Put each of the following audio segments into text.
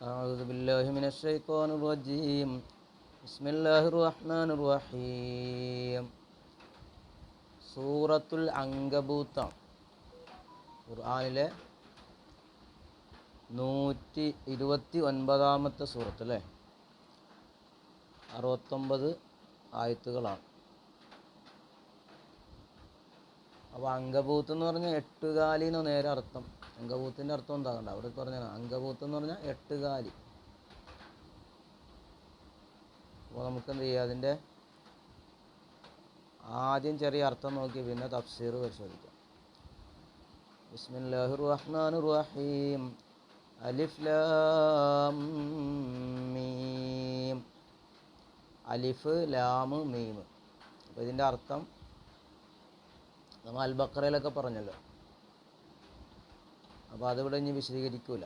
أعوذ بالله من الشيطان الرجيم بسم الله الرحمن الرحيم സൂറത്തുൽ അങ്കബൂത്താണ് ഖുർആനിലെ നൂറ്റി ഇരുപത്തി ഒൻപതാമത്തെ സൂറത്ത് അല്ലേ അറുപത്തൊമ്പത് ആയത്തുകളാണ് അപ്പോൾ അങ്കബൂത്ത് എന്ന് പറഞ്ഞാൽ എട്ടുകാലി എന്ന് നേരെ അർത്ഥം അങ്കബൂത്തിന്റെ അർത്ഥം എന്താകണ്ട അവിടെ പറഞ്ഞ അങ്കഭൂത്ത് എന്ന് പറഞ്ഞാൽ എട്ടുകാലി അപ്പോൾ നമുക്ക് എന്ത് ചെയ്യാം? അതിന്റെ ആദ്യം ചെറിയ അർത്ഥം നോക്കി പിന്നെ തഫ്സീർ പരിശോധിക്കാം. ബിസ്മില്ലാഹിർ റഹ്മാനിർ റഹീം അലിഫ് ലാം മീം. അലിഫ് ലാം മീം. അപ്പോൾ ഇതിന്റെ അർത്ഥം നമ്മൾ അൽബക്കറയിലൊക്കെ പറഞ്ഞല്ലോ. അപ്പോൾ അതിവിടെ ഇനി വിശദീകരിക്കൂല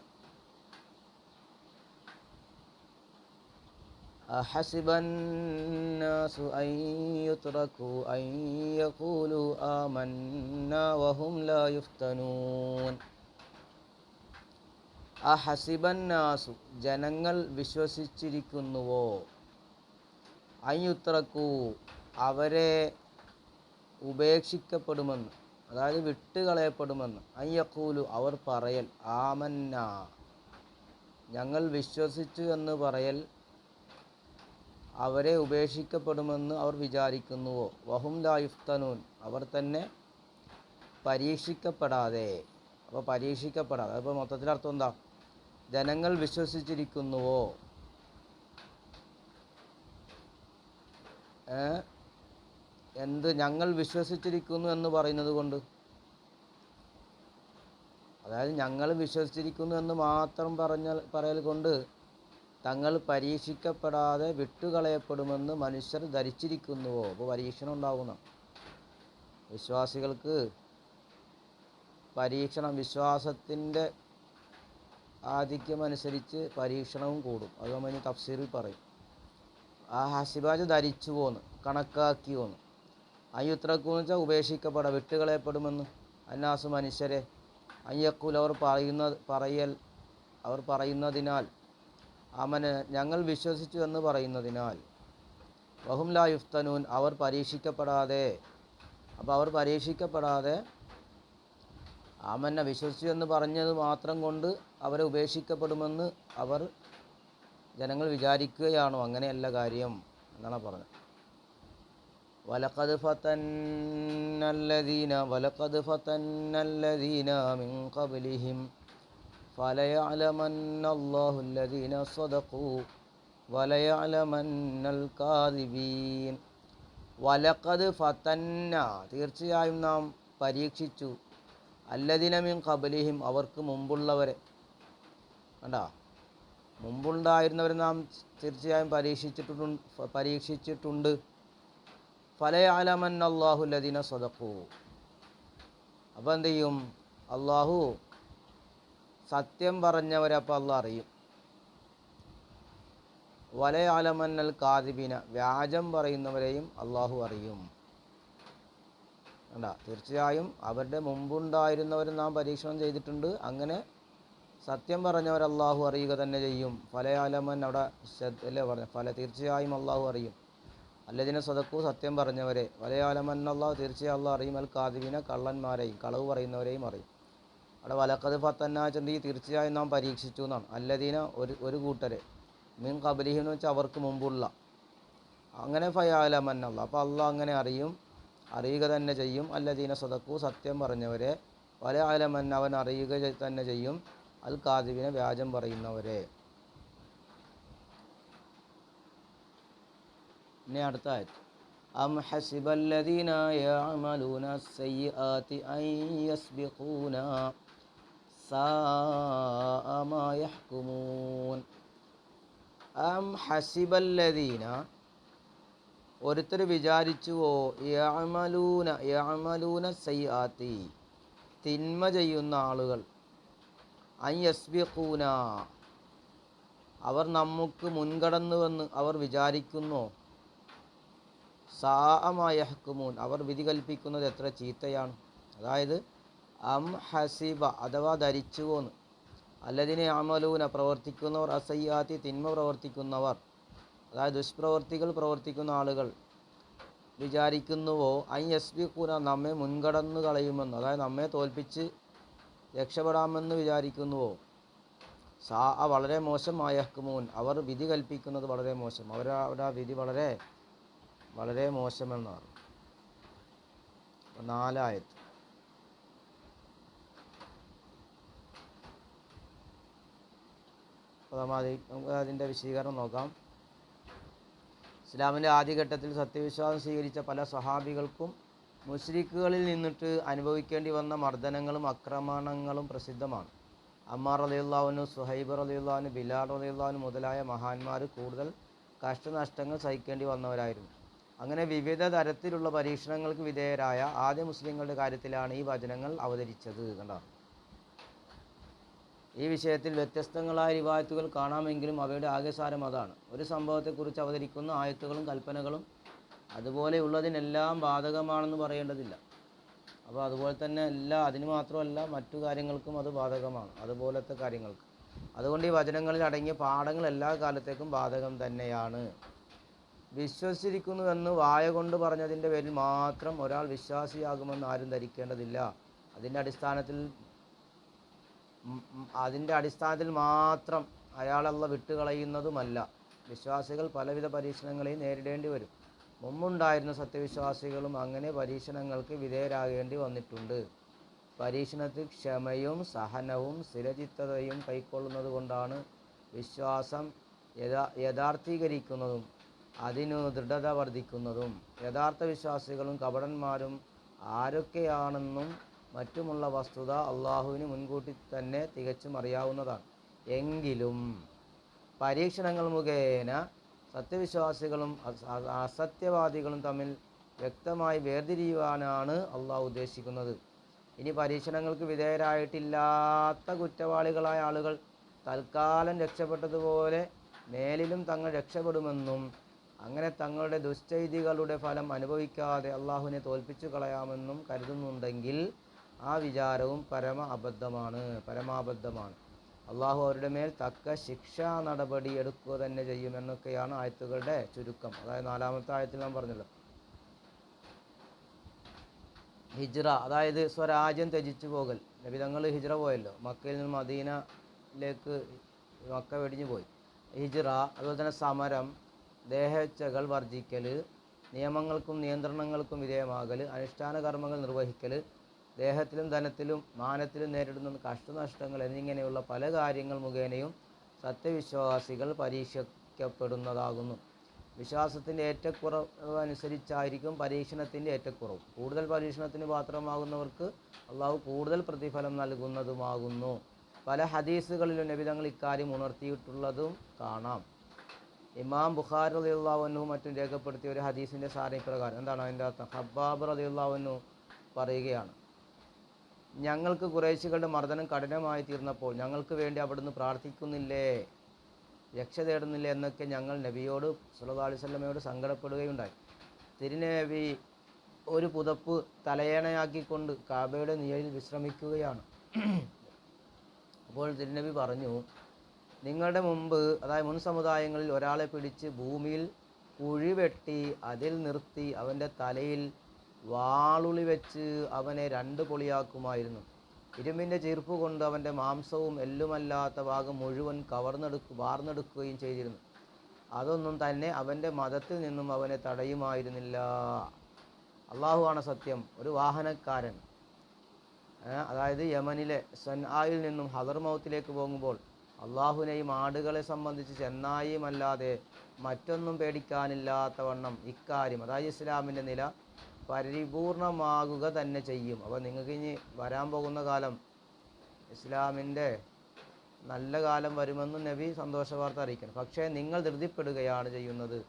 أحسب الناس أن يتركوا أن يقولوا آمنا وهم لا يفتنون അഹസിബന്നാസു ജനങ്ങൾ വിശ്വസിച്ചിരിക്കുന്നുവോ അയ്യുത്രക്കൂ അവരെ ഉപേക്ഷിക്കപ്പെടുമെന്ന് അതായത് വിട്ടുകളയപ്പെടുമെന്ന്. അയ്യക്കൂലു അവർ പറയൽ ആമന്ന. ഞങ്ങൾ വിശ്വസിച്ചു എന്ന് പറയൽ അവരെ ഉപേക്ഷിക്കപ്പെടുമെന്ന് അവർ വിചാരിക്കുന്നുവോ? വഹും ലായുഫ്തനൂൻ അവർ തന്നെ പരീക്ഷിക്കപ്പെടാതെ. അപ്പോൾ പരീക്ഷിക്കപ്പെടാതെ അപ്പോൾ മൊത്തത്തിലർത്ഥം എന്താ? ജനങ്ങൾ വിശ്വസിച്ചിരിക്കുന്നുവോ? എന്ത് ഞങ്ങൾ വിശ്വസിച്ചിരിക്കുന്നു എന്ന് പറയുന്നത് കൊണ്ട്? അതായത് ഞങ്ങൾ വിശ്വസിച്ചിരിക്കുന്നു എന്ന് മാത്രം പറഞ്ഞാൽ പറയൽ കൊണ്ട് തങ്ങൾ പരീക്ഷിക്കപ്പെടാതെ വിട്ടുകളയപ്പെടുമെന്ന് മനുഷ്യർ ധരിച്ചിരിക്കുന്നുവോ? അപ്പോൾ പരീക്ഷണം ഉണ്ടാകുന്ന വിശ്വാസികൾക്ക് പരീക്ഷണം വിശ്വാസത്തിന്റെ ആധിക്യമനുസരിച്ച് പരീക്ഷണവും കൂടും. അത് നമ്മൾ തഫ്സീറിൽ പറയും. ആ ഹസിബാജ് ധരിച്ചു പോന്ന് കണക്കാക്കി പോന്ന് അയ്യുത്രക്കൂന്ന് വെച്ചാൽ ഉപേക്ഷിക്കപ്പെടാം വിട്ടുകളയപ്പെടുമെന്ന്. അന്നാസ് മനുഷ്യരെ അയ്യക്കൂൽ അവർ പറയുന്ന പറയൽ അവർ പറയുന്നതിനാൽ അമന് ഞങ്ങൾ വിശ്വസിച്ചു എന്ന് പറയുന്നതിനാൽ. വഹും ലാ യുഫ്തനൂൻ അവർ പരീക്ഷിക്കപ്പെടാതെ അപ്പോൾ അവർ പരീക്ഷിക്കപ്പെടാതെ അമനെ വിശ്വസിച്ചു എന്ന് പറഞ്ഞത് മാത്രം കൊണ്ട് അവരെ ഉപേക്ഷിക്കപ്പെടുമെന്ന് അവർ ജനങ്ങൾ വിചാരിക്കുകയാണോ? അങ്ങനെയല്ല കാര്യം എന്നാണ് പറഞ്ഞത്. വലഖദ് ഫതന്നല്ലദീന വലഖദ് ഫതന്നല്ലദീന മിൻ ഖബ്ലിഹിം فليعلمن الله الذين صدقوا وليعلمن الكاذبين വലക്കത് ഫതന്ന തീർച്ചയായും നാം പരീക്ഷിച്ചു അല്ലദിന മിൻ കബലിഹിം അവർക്ക് മുമ്പുള്ളവരെ കണ്ടാ മുമ്പുണ്ടായിരുന്നവരെ നാം തീർച്ചയായും പരീക്ഷിച്ചിട്ടുണ്ട് പരീക്ഷിച്ചിട്ടുണ്ട് ഫലയാലമൻ അള്ളാഹു ലദിന സ്വതക്കു അപ്പോൾ എന്ത് ചെയ്യും? അള്ളാഹു സത്യം പറഞ്ഞവരെ അപ്പോൾ അള്ളാഹ് അറിയും. വലയാലമന്നൽ കാതിബിന വ്യാജം പറയുന്നവരെയും അള്ളാഹു അറിയും. കണ്ട? തീർച്ചയായും അവരുടെ മുമ്പുണ്ടായിരുന്നവർ നാം പരീക്ഷണം ചെയ്തിട്ടുണ്ട്. അങ്ങനെ സത്യം പറഞ്ഞവർ അള്ളാഹു അറിയുക തന്നെ ചെയ്യും. ഫലയാലമൻ അവിടെ അല്ലേ പറഞ്ഞ? ഫല തീർച്ചയായും അള്ളാഹു അറിയും. അല്ലതിനെ സ്വതക്കു സത്യം പറഞ്ഞവരെ വലയാലമൻ അള്ളാഹു തീർച്ചയായും അള്ളാഹു അറിയും അൽ കാതിബിനെ കള്ളന്മാരെയും കളവ് പറയുന്നവരെയും അറിയും. അവിടെ വലക്കത് ഫത്തന്നാച്ചെങ്കിൽ തീർച്ചയായും നാം പരീക്ഷിച്ചു എന്നാണ്. അല്ലദീന ഒരു ഒരു കൂട്ടരെ മീൻ കബലിഹി എന്ന് വെച്ചാൽ അവർക്ക് മുമ്പുള്ള. അങ്ങനെ ഫയാലമന്നല്ല അപ്പോൾ അള്ളാഹ് അങ്ങനെ അറിയും അറിയുക തന്നെ ചെയ്യും. അല്ലതീന സദക്കു സത്യം പറഞ്ഞവരെ വല ആലമൻ അവൻ അറിയുക തന്നെ ചെയ്യും. അൽ കാതിബിനെ വ്യാജം പറയുന്നവരെ. ഇനി അടുത്ത ആയത് أم حسب الذين يعملون السيئات أن يسبقونا ساء ما يحكمون أم حسب الذين ഒരുത്തർ വിചാരിച്ചുവോ യമലൂന യമലൂന സയ്യാത്തി തിന്മ ചെയ്യുന്ന ആളുകൾ അയ്യസ്ബിഖൂന അവർ നമുക്ക് മുൻകടന്നുവെന്ന് അവർ വിചാരിക്കുന്നോ സാഅമായഹ്കുമൂൻ അവർ വിധി കൽപ്പിക്കുന്നത് എത്ര ചീത്തയാണ്. അതായത് അം ഹസീബ അഥവാ ധരിച്ചുവോന്ന്. അല്ലതിനെ അമലൂന പ്രവർത്തിക്കുന്നവർ അസയ്യാത്തി തിന്മ പ്രവർത്തിക്കുന്നവർ. അതായത് ദുഷ്പ്രവർത്തികൾ പ്രവർത്തിക്കുന്ന ആളുകൾ വിചാരിക്കുന്നുവോ ഐ എസ് ബി കൂന നമ്മെ മുൻകടന്നു കളയുമെന്ന്. അതായത് നമ്മെ തോൽപ്പിച്ച് രക്ഷപ്പെടാമെന്ന് വിചാരിക്കുന്നുവോ. സാ വളരെ മോശമായ ഹക്കുമൂൻ അവർ വിധി കൽപ്പിക്കുന്നത് വളരെ മോശം. അവരവിടെ ആ വിധി വളരെ വളരെ മോശമെന്നാണ് നാലായത് അത് നമുക്ക് അതിന്റെ വിശദീകരണം നോക്കാം. ഇസ്ലാമിന്റെ ആദ്യഘട്ടത്തിൽ സത്യവിശ്വാസം സ്വീകരിച്ച പല സഹാബികൾക്കും മുസ്ലിക്കുകളിൽ നിന്നിട്ട് അനുഭവിക്കേണ്ടി വന്ന മർദ്ദനങ്ങളും ആക്രമണങ്ങളും പ്രസിദ്ധമാണ്. അമ്മാർ അലിയുള്ളാവിനു സുഹൈബർ അലിയുള്ളാവിന് ബിലാൽ അലിയുള്ളാവിന് മുതലായ മഹാന്മാർ കൂടുതൽ കഷ്ടനഷ്ടങ്ങൾ സഹിക്കേണ്ടി വന്നവരായിരുന്നു. അങ്ങനെ വിവിധ തരത്തിലുള്ള പരീക്ഷണങ്ങൾക്ക് വിധേയരായ ആദ്യ മുസ്ലിങ്ങളുടെ കാര്യത്തിലാണ് ഈ വചനങ്ങൾ അവതരിച്ചത് കണ്ടോ? ഈ വിഷയത്തിൽ വ്യത്യസ്തങ്ങളായ റിവായത്തുകൾ കാണാമെങ്കിലും അവയുടെ ആകെസാരം അതാണ്. ഒരു സംഭവത്തെക്കുറിച്ച് അവതരിക്കുന്ന ആയത്തുകളും കൽപ്പനകളും അതുപോലെ അതുപോലെയുള്ളതിനെല്ലാം ബാധകമാണെന്ന് പറയേണ്ടതില്ല. അപ്പോൾ അതുപോലെ തന്നെ എല്ലാ അതിന് മാത്രമല്ല മറ്റു കാര്യങ്ങൾക്കും അത് ബാധകമാണ്. അതുപോലത്തെ കാര്യങ്ങൾക്ക്. അതുകൊണ്ട് ഈ വചനങ്ങളിൽ അടങ്ങിയ പാഠങ്ങൾ എല്ലാ കാലത്തേക്കും ബാധകം തന്നെയാണ്. വിശ്വസിച്ചിരിക്കുന്നുവെന്ന് വായ കൊണ്ട് പറഞ്ഞതിന്റെ പേരിൽ മാത്രം ഒരാൾ വിശ്വാസിയാകുമെന്ന് ആരും ധരിക്കേണ്ടതില്ല. അതിന്റെ അടിസ്ഥാനത്തിൽ അതിന്റെ അടിസ്ഥാനത്തിൽ മാത്രം അയാളല്ല വിട്ടുകളയുന്നതുമല്ല. വിശ്വാസികൾ പലവിധ പരീക്ഷണങ്ങളെയും നേരിടേണ്ടി വരും. മുമ്പുണ്ടായിരുന്ന സത്യവിശ്വാസികളും അങ്ങനെ പരീക്ഷണങ്ങൾക്ക് വിധേയരാകേണ്ടി വന്നിട്ടുണ്ട്. പരീക്ഷണത്തിൽ ക്ഷമയും സഹനവും സ്ഥിരചിത്തതയും കൈക്കൊള്ളുന്നത് കൊണ്ടാണ് വിശ്വാസം യഥാ യഥാർത്ഥീകരിക്കുന്നതും. അതിനു ദൃഢത വർദ്ധിക്കുന്നതും യഥാർത്ഥ വിശ്വാസികളും കപടന്മാരും ആരൊക്കെയാണെന്നും മറ്റുമുള്ള വസ്തുത അള്ളാഹുവിന് മുൻകൂട്ടി തന്നെ തികച്ചും അറിയാവുന്നതാണ്. എങ്കിലും പരീക്ഷണങ്ങൾ മുഖേന സത്യവിശ്വാസികളും അസത്യവാദികളും തമ്മിൽ വ്യക്തമായി വേർതിരിയുവാനാണ് അള്ളാഹു ഉദ്ദേശിക്കുന്നത്. ഇനി പരീക്ഷണങ്ങൾക്ക് വിധേയരായിട്ടില്ലാത്ത കുറ്റവാളികളായ ആളുകൾ തൽക്കാലം രക്ഷപ്പെട്ടതുപോലെ മേലിലും തങ്ങൾ രക്ഷപ്പെടുമെന്നും അങ്ങനെ തങ്ങളുടെ ദുശ്ചൈതികളുടെ ഫലം അനുഭവിക്കാതെ അള്ളാഹുവിനെ തോൽപ്പിച്ചു കളയാമെന്നും കരുതുന്നുണ്ടെങ്കിൽ ആ വിചാരവും പരമ അബദ്ധമാണ് പരമാബദ്ധമാണ്. അള്ളാഹു അവരുടെ മേൽ തക്ക ശിക്ഷാ നടപടി എടുക്കുക തന്നെ ചെയ്യുമെന്നൊക്കെയാണ് ആയത്തുകളുടെ ചുരുക്കം. അതായത് നാലാമത്തെ ആയത്തിൽ ഞാൻ പറഞ്ഞല്ലോ. ഹിജ്റ അതായത് സ്വരാജ്യം ത്യജിച്ചു പോകൽ. നബിതങ്ങൾ ഹിജ്റ പോയല്ലോ. മക്കയിൽ നിന്ന് മദീനയിലേക്ക് മക്ക വെടിഞ്ഞു പോയി. ഹിജ്റ അതുപോലെ തന്നെ സമരം ദേഹേച്ഛകൾ വർജിക്കൽ നിയമങ്ങൾക്കും നിയന്ത്രണങ്ങൾക്കും വിധേയമാകൽ അനുഷ്ഠാന കർമ്മങ്ങൾ നിർവഹിക്കൽ ദേഹത്തിലും ധനത്തിലും മാനത്തിലും നേരിടുന്ന കഷ്ടനഷ്ടങ്ങൾ എന്നിങ്ങനെയുള്ള പല കാര്യങ്ങൾ മുഖേനയും സത്യവിശ്വാസികൾ പരീക്ഷിക്കപ്പെടുന്നതാകുന്നു. വിശ്വാസത്തിന്റെ ഏറ്റക്കുറവ് അനുസരിച്ചായിരിക്കും പരീക്ഷണത്തിന്റെ ഏറ്റക്കുറവ്. കൂടുതൽ പരീക്ഷണത്തിന് പാത്രമാകുന്നവർക്ക് അള്ളാഹു കൂടുതൽ പ്രതിഫലം നൽകുന്നതുമാകുന്നു. പല ഹദീസുകളിലും നബിതങ്ങൾ ഇക്കാര്യം ഉണർത്തിയിട്ടുള്ളതും കാണാം. ഇമാം ബുഖാർ റളിയല്ലാഹുവിനും മറ്റും രേഖപ്പെടുത്തിയ ഒരു ഹദീസിന്റെ സാരം പ്രകാരം എന്താണ് അതിന്റെ അർത്ഥം? ഹബ്ബാബ് റളിയല്ലാഹുവിനു പറയുകയാണ്. ഞങ്ങൾക്ക് കുറേശികളുടെ മർദ്ദനം കഠിനമായി തീർന്നപ്പോൾ ഞങ്ങൾക്ക് വേണ്ടി അവിടുന്ന് പ്രാർത്ഥിക്കുന്നില്ലേ? രക്ഷ തേടുന്നില്ലേ എന്നൊക്കെ ഞങ്ങൾ നബിയോട് സുലതാ അലൈഹി വസല്ലമയോട് സങ്കടപ്പെടുകയുണ്ടായി. തിരുനബി ഒരു പുതപ്പ് തലയേണയാക്കിക്കൊണ്ട് കാബയുടെ നിഴലിൽ വിശ്രമിക്കുകയാണ്. അപ്പോൾ തിരുനബി പറഞ്ഞു നിങ്ങളുടെ മുമ്പ് അതായത് മുൻ സമുദായങ്ങളിൽ ഒരാളെ പിടിച്ച് ഭൂമിയിൽ കുഴിവെട്ടി അതിൽ നിർത്തി അവന്റെ തലയിൽ വാളുളി വെച്ച് അവനെ രണ്ട് പൊളിയാക്കുമായിരുന്നു. ഇരുമ്പിന്റെ ചീർപ്പ് കൊണ്ട് അവന്റെ മാംസവും എല്ലുമല്ലാത്ത ഭാഗം മുഴുവൻ കവർന്നെടുക്കു വാർന്നെടുക്കുകയും ചെയ്തിരുന്നു. അതൊന്നും തന്നെ അവന്റെ മതത്തിൽ നിന്നും അവനെ തടയുമായിരുന്നില്ല. അള്ളാഹുവാണ് സത്യം. ഒരു വാഹനക്കാരൻ അതായത് യമനിലെ സൻആയിൽ നിന്നും ഹദർമൗത്തിലേക്ക് പോകുമ്പോൾ അള്ളാഹുവിനെയും ആടുകളെ സംബന്ധിച്ച് ചെന്നായും അല്ലാതെ മറ്റൊന്നും പേടിക്കാനില്ലാത്ത വണ്ണം ഇക്കാര്യം അതായത് ഇസ്ലാമിന്റെ നില പരിപൂർണമാകുക തന്നെ ചെയ്യും. അപ്പോൾ നിങ്ങൾക്ക് ഇനി വരാൻ പോകുന്ന കാലം ഇസ്ലാമിന്റെ നല്ല കാലം വരുമെന്ന് നബി സന്തോഷ വാർത്ത അറിയിക്കണം പക്ഷേ നിങ്ങൾ ധൃതിപ്പെടുകയാണ് ചെയ്യുന്നത്.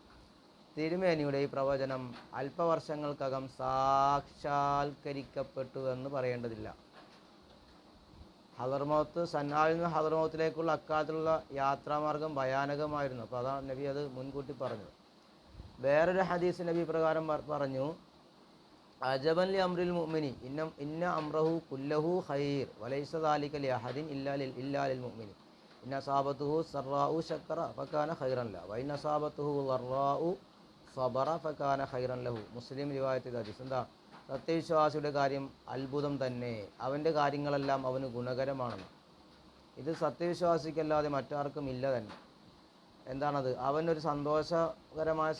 തിരുമേനിയുടെ ഈ പ്രവചനം അല്പവർഷങ്ങൾക്കകം സാക്ഷാത്കരിക്കപ്പെട്ടു എന്ന് പറയേണ്ടതില്ല. ഹദർമൗത്ത് സന്നാഹിൽ നിന്ന് ഹദർമൗത്തിലേക്കുള്ള അക്കാലത്തുള്ള യാത്രാമാർഗം ഭയാനകമായിരുന്നു. അപ്പോൾ അതാണ് നബി അത് മുൻകൂട്ടി പറഞ്ഞത്. വേറൊരു ഹദീസ് നബി പ്രകാരം പറഞ്ഞു അജബൻ ലി അമ്രിൽ മുഅ്മിനി ഇന്ന ഇന്ന അമ്രഹു കുല്ലഹു ഖൈർ വലൈസ ദാലിക അഹദിൻ ഇല്ലാ ലിൽ ഇല്ലാ ലിൽ ഇന്ന സാബത്തുഹു സറാഉ ശക്കറ ഫകാന ഖൈറൻ ല വ ഇന്ന അസാബത്തുഹു ഫബറ സബറ ഫകാന ഖൈറൻ ലഹു. മുസ്ലിം റിവായത്ത് ഹദീസ്. എന്താ? സത്യവിശ്വാസിയുടെ കാര്യം അത്ഭുതം തന്നെ. അവന്റെ കാര്യങ്ങളെല്ലാം അവന് ഗുണകരമാണെന്ന്. ഇത് സത്യവിശ്വാസിക്കല്ലാതെ മറ്റാർക്കും ഇല്ല തന്നെ. എന്താണത്? അവനൊരു സന്തോഷകരമായ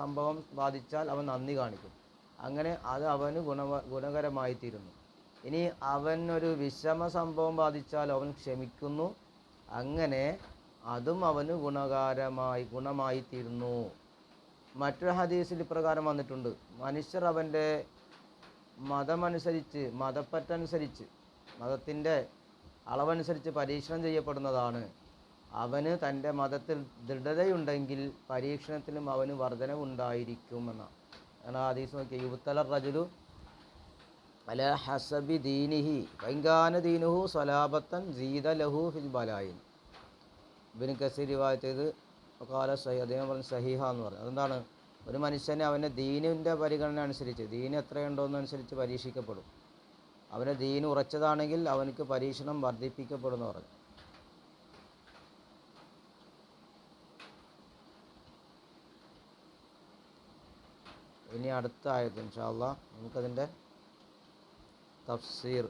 സംഭവം ബാധിച്ചാൽ അവൻ നന്ദി കാണിക്കും. അങ്ങനെ അത് അവന് ഗുണ ഗുണകരമായി തീരുന്നു ഇനി അവനൊരു വിഷമ സംഭവം ബാധിച്ചാൽ അവൻ ക്ഷമിക്കുന്നു. അങ്ങനെ അതും അവന് ഗുണകാരമായി ഗുണമായി തീരുന്നു മറ്റൊരു ഹദീസിൽ ഇപ്രകാരം വന്നിട്ടുണ്ട്. മനുഷ്യർ അവന്റെ മതമനുസരിച്ച് മതപ്പറ്റനുസരിച്ച് മതത്തിന്റെ അളവനുസരിച്ച് പരീക്ഷണം ചെയ്യപ്പെടുന്നതാണ്. അവന് തന്റെ മതത്തിൽ ദൃഢതയുണ്ടെങ്കിൽ പരീക്ഷണത്തിലും അവന് വർധനവുണ്ടായിരിക്കും എന്നാണ് കാരണം ഹദീസ് നോക്കിയ യുവത്തല റജുലു അല ഹസബി ദീനിഹി വൈങ്കാന ദീനുഹു സ്വലാപത്തൻ ജീത ലഹു ഫിൽ ബലായിൻ. ഇബിന് കസീർ റിവായത്ത് ചെയ്ത് കാല സഹി അദ്ദേഹം പറഞ്ഞു സഹിഹ എന്ന് പറഞ്ഞു. അതെന്താണ്? ഒരു മനുഷ്യനെ അവന്റെ ദീനിന്റെ പരിഗണന അനുസരിച്ച് ദീൻ എത്രയുണ്ടോയെന്നനുസരിച്ച് പരീക്ഷിക്കപ്പെടും. അവന്റെ ദീൻ ഉറച്ചതാണെങ്കിൽ അവനക്ക് പരീക്ഷണം വർദ്ധിപ്പിക്കപ്പെടുമെന്ന് പറഞ്ഞു. ഇനി അടുത്ത ആയത് ഇൻഷാല്ല നമുക്കതിന്റെ തഫ്സീർ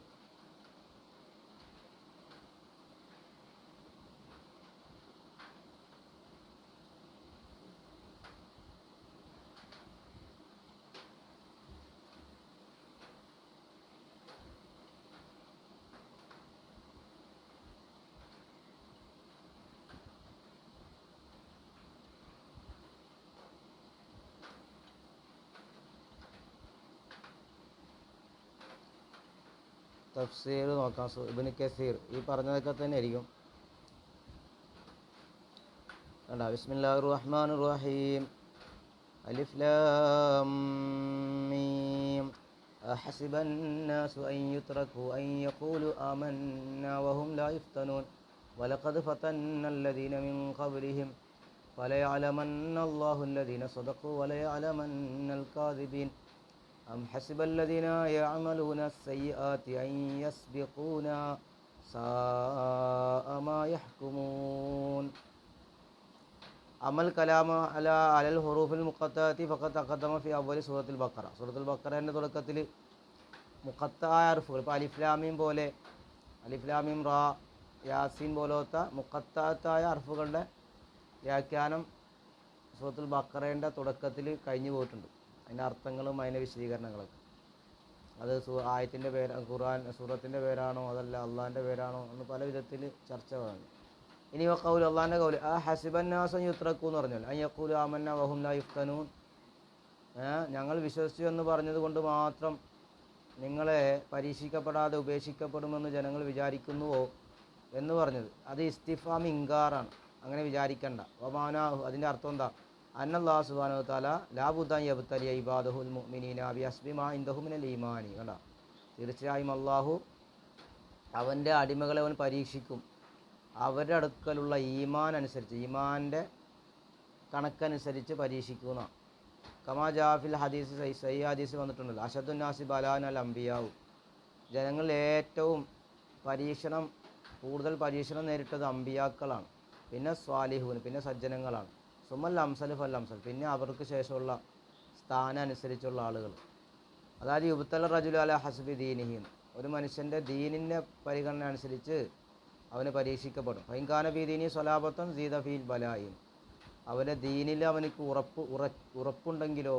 തഫ്സീർ നോക്കാം സു- ഇബ്നു കസീർ ഈ പറഞ്ഞതൊക്കെ തന്നെ ആയിരിക്കും കണ്ട ബിസ്മില്ലാഹിർ റഹ്മാനിർ റഹീം അലിഫ് ലാം മീം أحسب الناس أن يتركوا أن يقولوا آمنا وهم لا يفتنون ولقد فتنا الذين من قبلهم فليعلمن الله الذين صدقوا وليعلمن الكاذبين أم حسب الذين يعملون السيئات أن يسبقونا ساء ما يحكمون അമൽ കലാമ അല അലൽ ഹുറൂഫിൽ മുഖത്താത്തി ഫഖത്ത് അഖദ്ദമ ഫി അവലി സൂറത്തുൽ ബക്കറ സൂറത്തുൽ ബക്കറേൻ്റെ തുടക്കത്തിൽ മുഖത്തായ അർഫുകൾ ഇപ്പോൾ അലിഫ്ലാമീം പോലെ അലിഫ്ലാമീം റാ യാസീൻ പോലത്തെ മുഖത്തായ അർഫുകളുടെ വ്യാഖ്യാനം സൂറത്തുൽ ബക്കറേൻ്റെ തുടക്കത്തിൽ കഴിഞ്ഞു പോയിട്ടുണ്ട് അതിന്റെ അർത്ഥങ്ങളും അതിന്റെ വിശദീകരണങ്ങളൊക്കെ. അത് സൂ ആയത്തിന്റെ പേര് ഖുർആൻ സൂറത്തിന്റെ പേരാണോ അതല്ല അള്ളാഹിന്റെ പേരാണോ എന്ന് പല വിധത്തിൽ ചർച്ച പറഞ്ഞു ഇനി കൗൽ അള്ളാഹിന്റെ കൗൽ ആ ഹസിബന്നാസം യുത്രക്കു എന്ന് പറഞ്ഞു ആ യക്കൂലു ആമന്ന വഹും ലാ യുഫ്തനൂൻ. ഞങ്ങൾ വിശ്വസിച്ചു എന്ന് പറഞ്ഞത് കൊണ്ട് മാത്രം നിങ്ങളെ പരീക്ഷിക്കപ്പെടാതെ ഉപേക്ഷിക്കപ്പെടുമെന്ന് ജനങ്ങൾ വിചാരിക്കുന്നുവോ എന്ന് പറഞ്ഞത്. അത് ഇസ്തിഫാം ഇങ്കാറാണ് അങ്ങനെ വിചാരിക്കണ്ട. ഒമാന അതിന്റെ അർത്ഥം എന്താ? അന്നല്ലാ സുബാനു താല ഇബാദുഹുൽ മുഅ്മിനീന കണ്ട? തീർച്ചയായും അള്ളാഹു അവന്റെ അടിമകളെ അവൻ പരീക്ഷിക്കും. അവരുടെ അടുക്കലുള്ള ഈമാൻ അനുസരിച്ച് ഈമാന്റെ കണക്കനുസരിച്ച് പരീക്ഷിക്കുന്ന. കമാ ജാഫിൽ ഹദീസ് സൈ ഹദീസ് വന്നിട്ടുണ്ടല്ലോ അഷദുന്നാസി ബലാൻ അൽ അംബിയാവു. ജനങ്ങളിൽ ഏറ്റവും പരീക്ഷണം കൂടുതൽ പരീക്ഷണം നേരിട്ടത് അമ്പിയാക്കളാണ് പിന്നെ സ്വാലിഹുവിന് പിന്നെ സജ്ജനങ്ങളാണ്. സുമൽ അംസൽ പിന്നെ അവർക്ക് ശേഷമുള്ള സ്ഥാനം അനുസരിച്ചുള്ള ആളുകൾ. അതായത് യുബത്തല റജുല അല ഹസ്ബി ദീനിഹിൻ ഒരു മനുഷ്യന്റെ ദീനിന്റെ പരിഗണന അനുസരിച്ച് അവന് പരീക്ഷിക്കപ്പെടും. ഫൈൻഖാന ബീദീനി സ്വലാപത്തം സീത ഫീൽ ബലായിൻ. അവന്റെ ദീനിൽ അവനക്ക് ഉറപ്പ് ഉറ ഉറപ്പുണ്ടെങ്കിലോ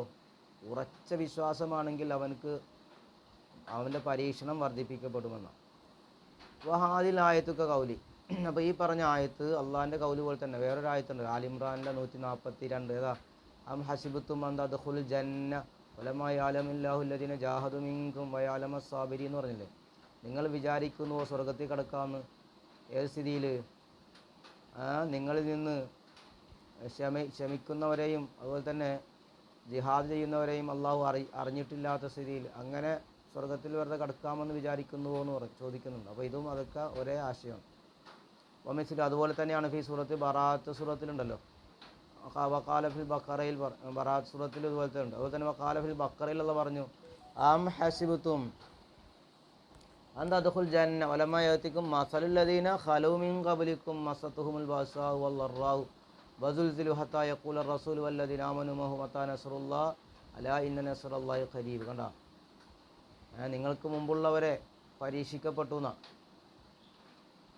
ഉറച്ച വിശ്വാസമാണെങ്കിൽ അവനക്ക് അവന്റെ പരീക്ഷണം വർദ്ധിപ്പിക്കപ്പെടുമെന്നാണ്. ആദ്യം ആയത്തൊക്കെ കൗലി. അപ്പോൾ ഈ പറഞ്ഞ ആയത്ത് അള്ളാഹിന്റെ കൗൽ പോലെ തന്നെ വേറൊരു ആയത്തുണ്ട്. ആലിമ്രാന്റെ നൂറ്റി നാൽപ്പത്തി രണ്ട് ഏതാ? അം ഹസിബത്തും ജന്ന ഫലമായി ആലമില്ലാഹുല്ലദീന ജാഹദു മിങ്കും വയാലമ സാബിരി എന്ന് പറഞ്ഞില്ലേ? നിങ്ങൾ വിചാരിക്കുന്നു സ്വർഗത്തിൽ കിടക്കാമെന്ന് ഏത് സ്ഥിതിയിൽ നിങ്ങളിൽ നിന്ന് ക്ഷമ ക്ഷമിക്കുന്നവരെയും അതുപോലെ തന്നെ ജിഹാദ് ചെയ്യുന്നവരെയും അള്ളാഹു അറി അറിഞ്ഞിട്ടില്ലാത്ത സ്ഥിതിയിൽ അങ്ങനെ സ്വർഗത്തിൽ വെറുതെ കിടക്കാമെന്ന് വിചാരിക്കുന്നുവോ എന്ന് പറഞ്ഞു ചോദിക്കുന്നുണ്ട്. അപ്പോൾ ഇതും അതൊക്കെ ഒരേ ആശയമാണ്. വമിസിൽ അതുപോലെ തന്നെയാണ് ഫി സൂറത്ത് ബറാത്ത് സൂറത്തിലുണ്ടല്ലോ. വക്കാലഫിൽ ബക്കറയിൽ ബറാത്ത് സൂറത്തിൽ ഇതുപോലത്തെ ഉണ്ട് അതുപോലെ തന്നെ വക്കാലഫിൽ ബക്കറയിലുള്ള പറഞ്ഞു ആം ഹസിബത്തും അന്ത അദ്ഖുൽ ജന്ന വലമ മസലുല്ലദീന ഖലൂമിൻ കബലിക്കും മസത്തുഹുമുൽ ബഅസാഉ വല്ലറാഉ വസുൽസിലു ഹത്താ യഖൂല റസൂൽ വല്ലദീൻ ആമനു മഹു നസറുല്ലാ അലാ ഇന്ന നസറുല്ലാഹി ഖരീബ്. കണ്ട? നിങ്ങൾക്ക് മുമ്പുള്ളവരെ പരീക്ഷിക്കപ്പെട്ടു എന്നാ?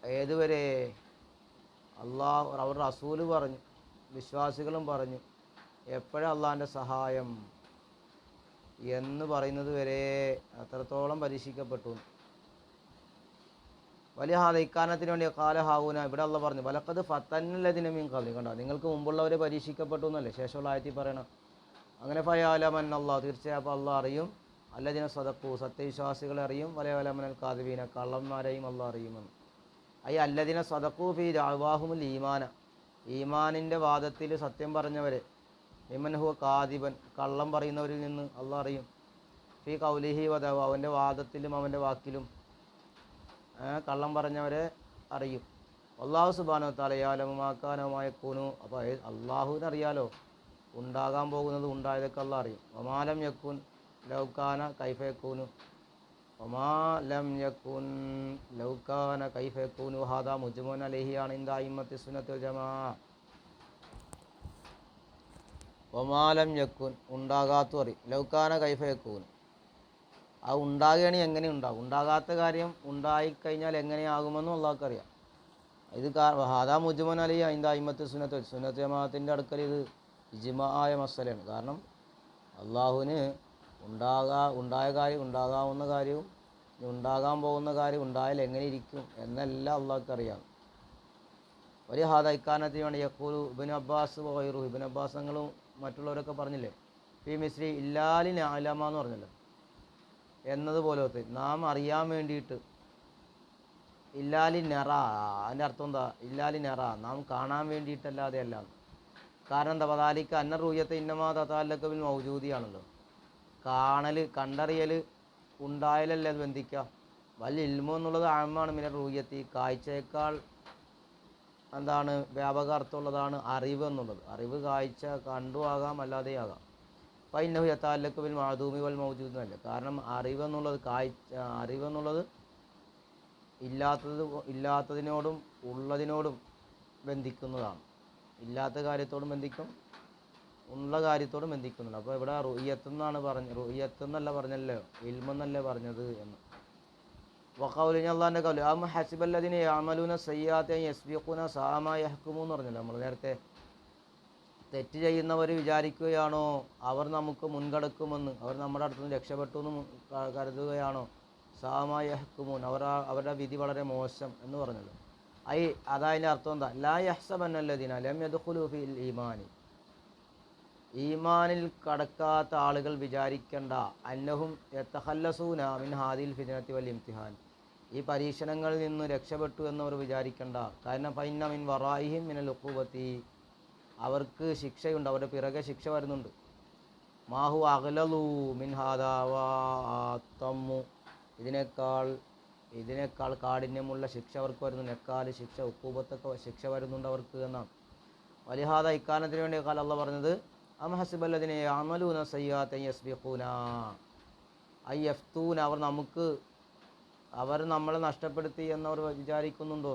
ഏതുവരെ അള്ളാഹ് അവർ റസൂൽ പറഞ്ഞു വിശ്വാസികളും പറഞ്ഞു എപ്പോഴും അള്ളാഹിന്റെ സഹായം എന്ന് പറയുന്നത് വരെ അത്രത്തോളം പരീക്ഷിക്കപ്പെട്ടു. വലിയ ഹാദ ഇക്കാരണത്തിന് വേണ്ടി കാല ഹാവൂന ഇവിടെ അള്ള പറഞ്ഞു വലക്കത് ഫത്തന്നല്ലതിനെ മീൻ കവലി കണ്ടോ? നിങ്ങൾക്ക് മുമ്പുള്ളവരെ പരീക്ഷിക്കപ്പെട്ടു എന്നല്ലേ? ശേഷമുള്ള ആയത്തിൽ പറയണം. അങ്ങനെ ഫയാലമൻ അള്ളാഹ് തീർച്ചയായും അള്ളാഹ് അറിയും. അല്ലതിനെ സദക്കു സത്യവിശ്വാസികളെ അറിയും. വലയലമനൽ കാതുവീന കള്ളന്മാരെയും അള്ളാഹ് അറിയുമെന്ന്. അയ്യ അല്ലതിനെ സദക്കൂഫി ഫി ദഅവാഹുമുൽ ഈമാന. ഈമാനിന്റെ വാദത്തിൽ സത്യം പറഞ്ഞവരെ ഇമൻഹുവ കാദിബൻ കള്ളം പറയുന്നവരിൽ നിന്ന് അള്ളാഹ് അറിയും. ഫി കൗലിഹി വധവ അവന്റെ വാദത്തിലും അവന്റെ വാക്കിലും കള്ളം പറഞ്ഞവരെ അറിയും. അള്ളാഹു സുബാനോ തലയാലമാക്കാനുമായ കൂനു അപ്പോൾ അള്ളാഹുവിന് അറിയാലോ ഉണ്ടാകാൻ പോകുന്നത് ഉണ്ടായതൊക്കെ അള്ളാഹ് അറിയും. ഒമാലം യക്കുൻ ലൗക്കാന കൈഫയക്കൂനു ഒമാലം യക്കുൻ ലൗക്കാന കൈഫയക്കൂനു ഹാദ മുജ്മോൻ അലഹിയാണ് ഇന്ത ഇമ്മത്തി സുന്നത്തുൽ ജമാ. ഒമാലം യക്കുൻ ഉണ്ടാകാത്തു അറിയും ലൗക്കാന കൈഫയക്കൂനു ആ ഉണ്ടാകുകയാണെങ്കിൽ എങ്ങനെ ഉണ്ടാകും? ഉണ്ടാകാത്ത കാര്യം ഉണ്ടായിക്കഴിഞ്ഞാൽ എങ്ങനെയാകുമെന്നും അള്ളാഹ്ക്കറിയാം. ഇത് ഹാദാ മുജ്മൻ അലി അതിന്റെ അയിമത്ത് സുനത്ത് സുനത്ത് ജമാഅത്തിന്റെ അടുക്കൽ ഇത് ഇജിമായ മസലയാണ്. കാരണം അള്ളാഹുവിന് ഉണ്ടാകാ ഉണ്ടായ കാര്യം ഉണ്ടാകാവുന്ന കാര്യവും ഉണ്ടാകാൻ പോകുന്ന കാര്യം ഉണ്ടായാൽ എങ്ങനെ ഇരിക്കും എന്നെല്ലാം അള്ളാഹ്ക്ക് അറിയാം ഒരു ഹാദ ഇക്കാനത്തിന് വേണ്ടി യക്കൂലു ഇബിൻ അബ്ബാസ് വൈറു ഇബിൻ അബ്ബാസ് ഞങ്ങളും മറ്റുള്ളവരൊക്കെ പറഞ്ഞില്ലേ? പി മിശ്രി ഇല്ലാലിൻ ആലാമ എന്ന് പറഞ്ഞല്ലോ. എന്നതുപോലത്തെ നാം അറിയാൻ വേണ്ടിയിട്ട് ഇല്ലാലി നെറ അതിന്റെ അർത്ഥം എന്താ? ഇല്ലാലി നെറ നാം കാണാൻ വേണ്ടിയിട്ടല്ലാതെ അല്ല കാരണം എന്താ? പതാലിക്ക് അന്ന റൂയത്തെ ഇന്നമാ തത്താലൊക്കെ മൗജൂദിയാണല്ലോ. കാണൽ കണ്ടറിയൽ ഉണ്ടായാലല്ലേ അത് ബന്ധിക്കുക വലിയ ഇൽമോ എന്നുള്ളത് ആഴമാണ് മിന റൂയത്തി കാഴ്ചയേക്കാൾ എന്താണ് വ്യാപക അർത്ഥമുള്ളതാണ് അറിവ് എന്നുള്ളത്. അറിവ് കാഴ്ച കണ്ടു ആകാം അല്ലാതെ ആകാം. ഫൈനഹു യത്താലക്ക് ബിൽ മാധൂമി വൽ മൗജൂദ് എന്നല്ല. കാരണം അറിവെന്നുള്ളത് കാഴ്ച അറിവെന്നുള്ളത് ഇല്ലാത്തത് ഇല്ലാത്തതിനോടും ഉള്ളതിനോടും ബന്ധിക്കുന്നതാണ്. ഇല്ലാത്ത കാര്യത്തോടും ബന്ധിക്കും. ഉള്ള കാര്യത്തോട് ബന്ധിക്കുന്നുണ്ട്. അപ്പോൾ ഇവിടെ റുയ്യത്ത് എന്നാണ് പറഞ്ഞ റുയ്യത്ത് എന്നല്ല പറഞ്ഞല്ലോ ഇൽമെന്നല്ലേ പറഞ്ഞത് എന്ന്. അള്ളാഹിന്റെ കൗൽ ആ ഹസിബല്ലതിനെ യാമലൂന സയ്യാത്തെ യസ്ബിഖുന സാമ യഹ്കുമു എന്ന് പറഞ്ഞല്ലോ? നമ്മൾ നേരത്തെ തെറ്റ് ചെയ്യുന്നവർ വിചാരിക്കുകയാണോ? അവർ നമുക്ക് മുൻകടക്കുമെന്ന് അവർ നമ്മുടെ അടുത്ത് നിന്ന് രക്ഷപ്പെട്ടു എന്ന് കരുതുകയാണോ? സാമായ സാമയഹ്കുമൂൻ അവർ അവരുടെ വിധി വളരെ മോശം എന്ന് പറഞ്ഞല്ലോ ഐ അതതിന്റെ അർത്ഥം എന്താ? ലാ യഹ്സബന്നല്ലതിന ലം യദ്ഖുലു ഫിൽ ഈമാനി. ഈമാനിൽ കടക്കാത്ത ആളുകൾ വിചാരിക്കേണ്ട. അന്നഹും യത്തഹല്ലസൂന മിൻ ഹാദിൽ ഫിദിനത്തി വൽ ഇംതിഹാൻ. ഈ പരീക്ഷണങ്ങളിൽ നിന്ന് രക്ഷപ്പെട്ടു എന്നവർ വിചാരിക്കേണ്ട. കാരണം ഫൈന മിൻ വറായിഹിം മിനൽ ഉഖൂബത്തി. അവർക്ക് ശിക്ഷയുണ്ട്. അവരുടെ പിറകെ ശിക്ഷ വരുന്നുണ്ട്. മാഹു അഗലലു മിൻ ഹാദാവാത്തമ്മു ഇതിനേക്കാൾ ഇതിനേക്കാൾ കാഠിന്യമുള്ള ശിക്ഷ അവർക്ക് വരുന്നു നെക്കാൽ ശിക്ഷ ഉപ്പൂപത്തൊക്കെ ശിക്ഷ വരുന്നുണ്ട് അവർക്ക് എന്നാണ്. വലിഹാദ ഇക്കാരണത്തിന് വേണ്ടി കാലം പറഞ്ഞത് അം ഹസിബല്ലതിനെ അമലൂന സയ്യാത്ത ഐ എഫ്തൂന അവർ നമുക്ക് അവർ നമ്മളെ നഷ്ടപ്പെടുത്തി എന്നവർ വിചാരിക്കുന്നുണ്ടോ?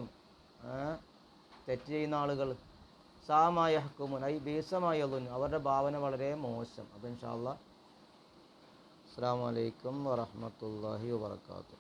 തെറ്റ് ചെയ്യുന്ന ആളുകൾ. സാമായ ഹക്കുമുൻ ഐ ബീസമായ അവരുടെ ഭാവന വളരെ മോശം. അപ്പം ഇൻഷാ അല്ലാ അസ്സാം വലൈക്കും വറഹമത്തല്ലാഹി വാത്തു